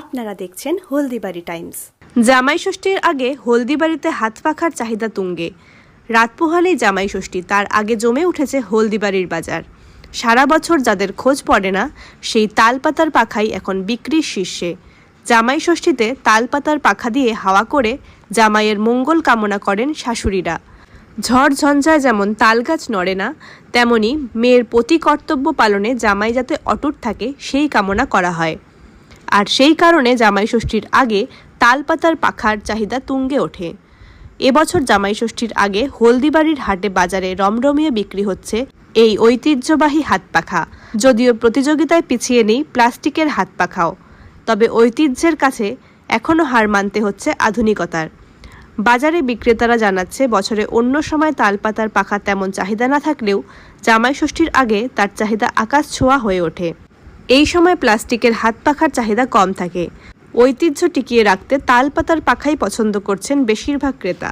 আপনারা দেখছেন হলদিবাড়ি টাইমস। জামাই ষষ্ঠীর আগে হলদিবাড়িতে হাত পাখার চাহিদা তুঙ্গে। রাত পোহালেই জামাই ষষ্ঠী, তার আগে জমে উঠেছে হলদিবাড়ির বাজার। সারা বছর যাদের খোঁজ পড়ে না, সেই তালপাতার পাখাই এখন বিক্রির শীর্ষে। জামাই ষষ্ঠীতে তালপাতার পাখা দিয়ে হাওয়া করে জামাইয়ের মঙ্গল কামনা করেন শাশুড়িরা। ঝড় ঝঞ্ঝায় যেমন তালগাছ নড়ে না, তেমনি মেয়ের প্রতি কর্তব্য পালনে জামাই যাতে অটুট থাকে, সেই কামনা করা হয়। আর সেই কারণে জামাই ষষ্ঠীর আগে তালপাতার পাখার চাহিদা তুঙ্গে ওঠে। এবছর জামাই ষষ্ঠীর আগে হলদিবাড়ির হাটে বাজারে রমরমিয়ে বিক্রি হচ্ছে এই ঐতিহ্যবাহী হাত পাখা। যদিও প্রতিযোগিতায় পিছিয়ে নেই প্লাস্টিকের হাত পাখাও, তবে ঐতিহ্যের কাছে এখনও হার মানতে হচ্ছে আধুনিকতার। বাজারে বিক্রেতারা জানাচ্ছে, বছরে অন্য সময় তালপাতার পাখা তেমন চাহিদা না থাকলেও জামাই ষষ্ঠীর আগে তার চাহিদা আকাশ ছোঁয়া হয়ে ওঠে। এই সময় প্লাস্টিকের হাত পাখার চাহিদা কম থাকে। ঐতিহ্য টিকিয়ে রাখতে তালপাতার পাখাই পছন্দ করছেন বেশিরভাগ ক্রেতা।